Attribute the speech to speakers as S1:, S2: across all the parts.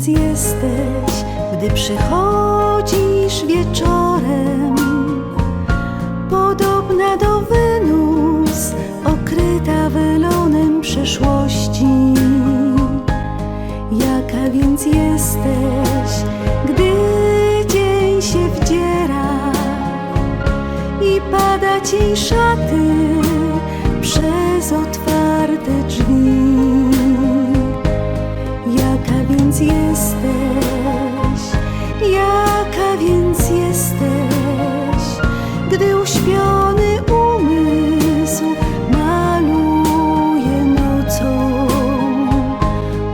S1: więc jesteś, gdy przychodzisz wieczorem? Podobna do Wenus, okryta welonem przeszłości. Jaka więc jesteś, gdy dzień się wdziera i pada ci szaty przez otwarte drzwi? Jaka więc jesteś, gdy uśpiony umysł maluje nocą?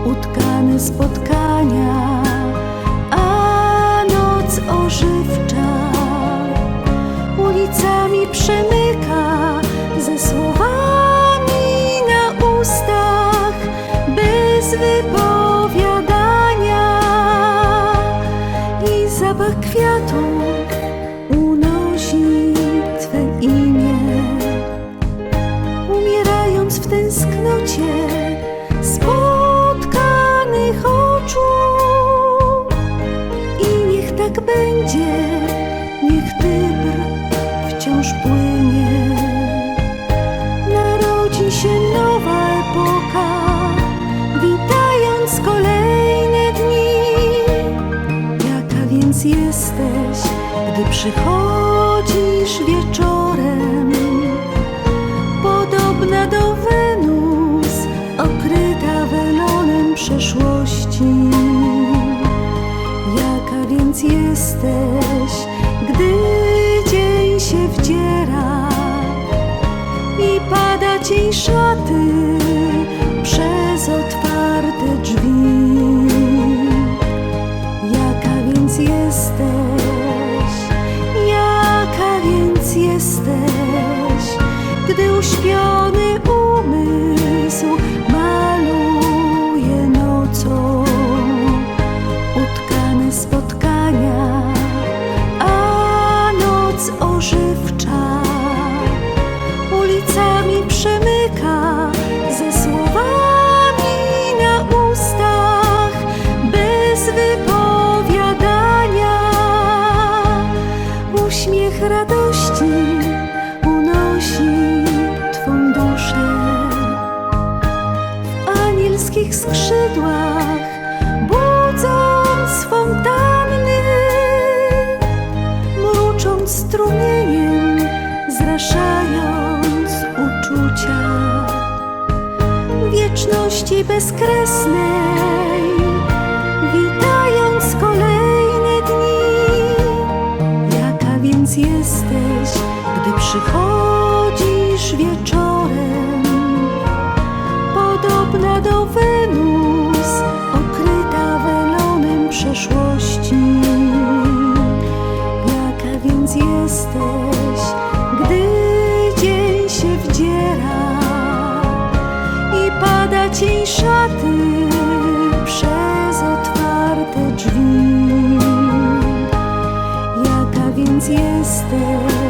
S1: Utkane spotkania, a noc ożywcza ulicami przemyka ze słowami na ustach bez wypowiadania więc jesteś, gdy przychodzisz wieczorem? Podobna do Wenus, okryta welonem przeszłości. Jaka więc jesteś, gdy dzień się wdziera i pada ci szaty przez otwarte drzwi? Jesteś, gdy uśpiony umysł maluje nocą. Utkane spotkania, anielskich skrzydłach, budząc fontanny, mrucząc strumieniem, zraszając uczucia wieczności bezkresnej, witając kolejne dni. Jaka więc jesteś, gdy przychodzisz wieczorem? Przeszłości. Jaka więc jesteś, gdy dzień się wdziera i pada ci szaty przez otwarte drzwi? Jaka więc jesteś,